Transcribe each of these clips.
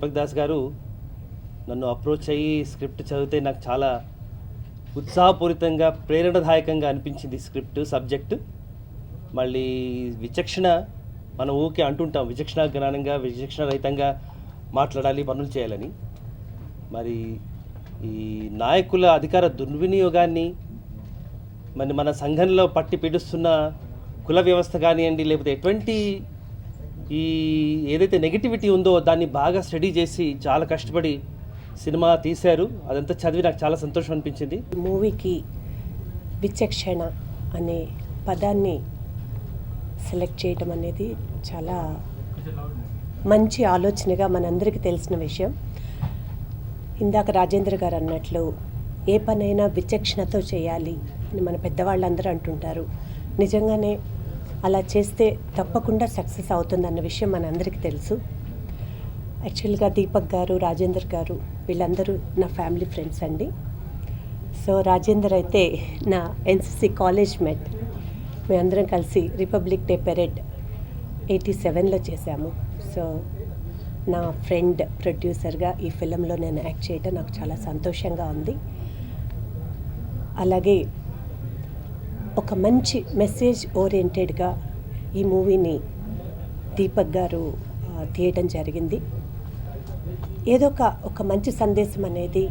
దీపక్ దాస్ గారు నన్ను అప్రోచ్ అయ్యి స్క్రిప్ట్ చదివితే నాకు చాలా ఉత్సాహపూరితంగా ప్రేరణదాయకంగా అనిపించింది స్క్రిప్ట్ సబ్జెక్టు. మళ్ళీ విచక్షణ మనం ఊకే అంటుంటాం విచక్షణ జ్ఞానంగా విచక్షణ రహితంగా మాట్లాడాలి పనులు చేయాలని. మరి ఈ నాయకుల అధికార దుర్వినియోగాన్ని మరి మన సంఘంలో పట్టి పీడుస్తున్న కుల వ్యవస్థ కానివ్వండి లేకపోతే ఎటువంటి ఈ ఏదైతే నెగిటివిటీ ఉందో దాన్ని బాగా స్టడీ చేసి చాలా కష్టపడి సినిమా తీశారు. అదంతా చదివి నాకు చాలా సంతోషం అనిపించింది. మూవీకి విచక్షణ అనే పదాన్ని సెలెక్ట్ చేయటం అనేది చాలా మంచి ఆలోచనగా మనందరికీ తెలిసిన విషయం. ఇందాక రాజేంద్ర గారు అన్నట్లు ఏ పనైనా విచక్షణతో చేయాలి అని మన పెద్దవాళ్ళందరూ అంటుంటారు. నిజంగానే అలా చేస్తే తప్పకుండా సక్సెస్ అవుతుందన్న విషయం మనందరికీ తెలుసు. యాక్చువల్గా దీపక్ గారు రాజేందర్ గారు వీళ్ళందరూ నా ఫ్యామిలీ ఫ్రెండ్స్ అండి. సో రాజేందర్ అయితే నా ఎన్సిసి కాలేజ్ మెట్. మేమందరం కలిసి రిపబ్లిక్ డే పెరేడ్ ఎయిటీ సెవెన్లో చేశాము. సో నా ఫ్రెండ్ ప్రొడ్యూసర్గా ఈ ఫిలంలో నేను యాక్ట్ చేయడం నాకు చాలా సంతోషంగా ఉంది. అలాగే ఒక మంచి మెసేజ్ ఓరియంటెడ్గా ఈ మూవీని దీపక్ గారు తీయటం జరిగింది. ఏదో ఒక ఒక మంచి సందేశం అనేది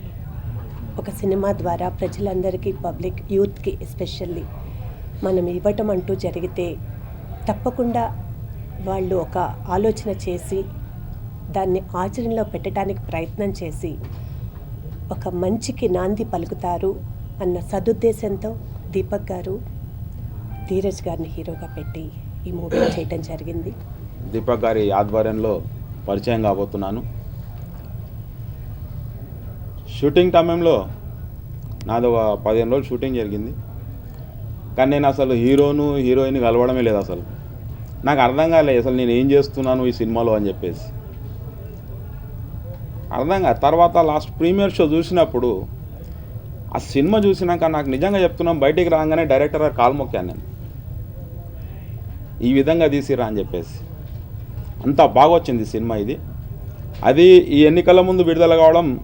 ఒక సినిమా ద్వారా ప్రజలందరికీ పబ్లిక్ యూత్కి ఎస్పెషల్లీ మనం ఇవ్వటం అంటూ జరిగితే తప్పకుండా వాళ్ళు ఒక ఆలోచన చేసి దాన్ని ఆచరణలో పెట్టడానికి ప్రయత్నం చేసి ఒక మంచికి నాంది పలుకుతారు అన్న సదుద్దేశంతో దీపక్ గారు ధీరజ్ గారిని హీరోగా పెట్టి ఈ మూవీ చేయటం జరిగింది. దీపక్ గారి ఆధ్వర్యంలో పరిచయం కాబోతున్నాను. షూటింగ్ సమయంలో నాది ఒక పదిహేను రోజులు షూటింగ్ జరిగింది. కానీ నేను అసలు హీరోను హీరోయిన్ కలవడమే లేదు అసలు. నాకు అర్థం కాలేదు అసలు నేను ఏం చేస్తున్నాను ఈ సినిమాలో అని చెప్పేసి. అర్థం కాదు. తర్వాత లాస్ట్ ప్రీమియర్ షో చూసినప్పుడు ఆ సినిమా చూసినాక నాకు నిజంగా చెప్తున్నాం బయటికి రాగానే డైరెక్టర్ గారు కాలు మొక్కాను నేను ఈ విధంగా తీసిరా అని చెప్పేసి. అంత బాగా వచ్చింది సినిమా ఇది. అది ఈ ఎన్నికల ముందు విడుదల కావడం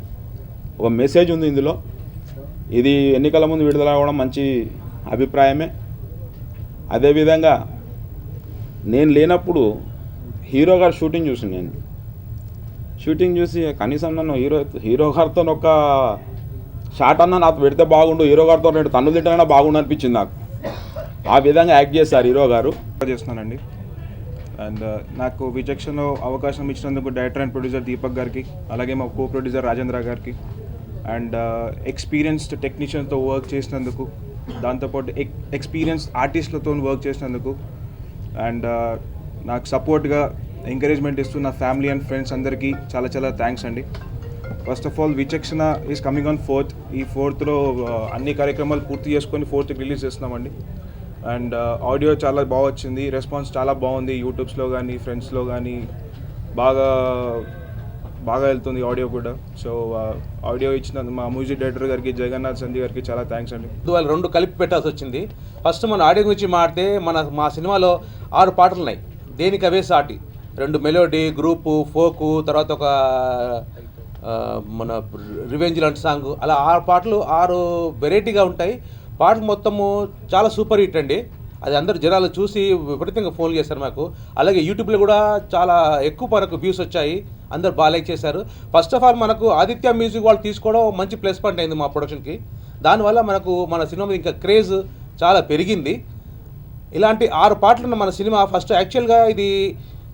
ఒక మెసేజ్ ఉంది ఇందులో. ఇది ఎన్నికల ముందు విడుదల కావడం మంచి అభిప్రాయమే. అదేవిధంగా నేను లేనప్పుడు హీరో గారు షూటింగ్ చూసి నేను. షూటింగ్ చూసి కనీసం నన్ను హీరో హీరో గారితో ఒక షాట్ అన్న నాకు పెడితే బాగుండు హీరో గారితో రెండు తన్నులు తింటైనా బాగుండు అనిపించింది నాకు. ఆ విధంగా యాక్ట్ చేశారు హీరో గారు. చేస్తున్నానండి. అండ్ uh, నాకు విచక్షణలో అవకాశం ఇచ్చినందుకు డైరెక్టర్ అండ్ ప్రొడ్యూసర్ దీపక్ గారికి అలాగే మా కో ప్రొడ్యూసర్ రాజేంద్ర గారికి అండ్ ఎక్స్పీరియన్స్డ్ టెక్నీషియన్తో వర్క్ చేసినందుకు దాంతోపాటు ఎక్ ఎక్స్పీరియన్స్ ఆర్టిస్టులతో వర్క్ చేసినందుకు అండ్ uh, నాకు సపోర్ట్గా ఎంకరేజ్మెంట్ ఇస్తున్న ఫ్యామిలీ అండ్ ఫ్రెండ్స్ అందరికీ చాలా చాలా థ్యాంక్స్ అండి. First of all Vichakshana is coming on fourth ఈ ఫోర్త్లో అన్ని కార్యక్రమాలు పూర్తి చేసుకొని ఫోర్త్ రిలీజ్ చేస్తున్నామండి. అండ్ ఆడియో చాలా బాగా వచ్చింది. రెస్పాన్స్ చాలా బాగుంది. యూట్యూబ్స్లో కానీ ఫ్రెండ్స్లో కానీ బాగా బాగా వెళ్తుంది ఆడియో కూడా. సో ఆడియో ఇచ్చిన మా మ్యూజిక్ డైరెక్టర్ గారికి జగన్నాథ్ సంధి గారికి చాలా థ్యాంక్స్ అండి. వాళ్ళు రెండు కలిపి పెట్టాల్సి వచ్చింది. ఫస్ట్ మన ఆడియో గురించి మాట్లాడితే మన మా సినిమాలో ఆరు పాటలు ఉన్నాయి. దేనికి అవే సాటి? రెండు మెలోడీ గ్రూపు ఫోకు తర్వాత ఒక మన రివెంజ్ లాంటి సాంగ్. అలా ఆరు పాటలు ఆరు వెరైటీగా ఉంటాయి. పాటలు మొత్తము చాలా సూపర్ హిట్ అండి. అది అందరు జనాలు చూసి విపరీతంగా ఫోన్ చేశారు మాకు. అలాగే యూట్యూబ్లో కూడా చాలా ఎక్కువ మనకు వ్యూస్ వచ్చాయి. అందరు బాగా లైక్ చేశారు. ఫస్ట్ ఆఫ్ ఆల్ మనకు ఆదిత్య మ్యూజిక్ వాళ్ళు తీసుకోవడం మంచి ప్లస్ పాయింట్ అయింది మా ప్రొడక్షన్కి దానివల్ల మనకు మన సినిమా ఇంకా క్రేజ్ చాలా పెరిగింది. ఇలాంటి ఆరు పాటలున్న మన సినిమా ఫస్ట్ యాక్చువల్గా ఇది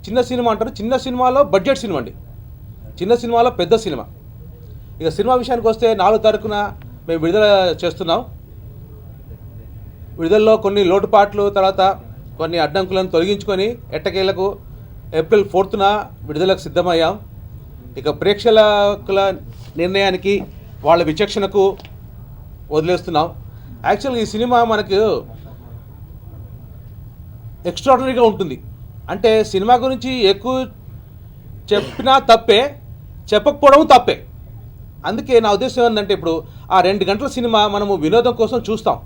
చిన్న సినిమా అంటారు. చిన్న సినిమాలో బడ్జెట్ సినిమా అండి. చిన్న సినిమాలో పెద్ద సినిమా. ఇక సినిమా విషయానికి వస్తే నాలుగు తారీఖున మేము విడుదల చేస్తున్నాం. విడుదలలో కొన్ని లోటుపాట్లు తర్వాత కొన్ని అడ్డంకులను తొలగించుకొని ఎట్టకేలకు ఏప్రిల్ ఫోర్త్న విడుదలకు సిద్ధమయ్యాం. ఇక ప్రేక్షకుల నిర్ణయానికి వాళ్ళ విచక్షణకు వదిలేస్తున్నాం. యాక్చువల్గా ఈ సినిమా మనకు ఎక్స్ట్రాడనరీగా ఉంటుంది. అంటే సినిమా గురించి ఎక్కువ చెప్పినా తప్పే చెప్పకపోవడం తప్పే. అందుకే నా ఉద్దేశం ఏంటంటే ఇప్పుడు ఆ రెండు గంటల సినిమా మనము వినోదం కోసం చూస్తాం.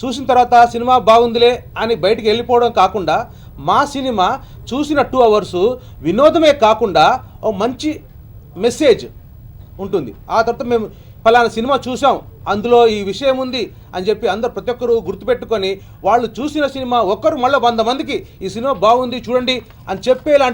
చూసిన తర్వాత సినిమా బాగుందిలే అని బయటికి వెళ్ళిపోవడం కాకుండా మా సినిమా చూసిన టూ అవర్స్ వినోదమే కాకుండా ఓ మంచి మెసేజ్ ఉంటుంది. ఆ తర్వాత మేము ఫలానా సినిమా చూసాం అందులో ఈ విషయం ఉంది అని చెప్పి అందరు ప్రతి ఒక్కరు గుర్తుపెట్టుకొని వాళ్ళు చూసిన సినిమా ఒక్కరు మళ్ళీ వంద మందికి ఈ సినిమా బాగుంది చూడండి అని చెప్పేలాంటి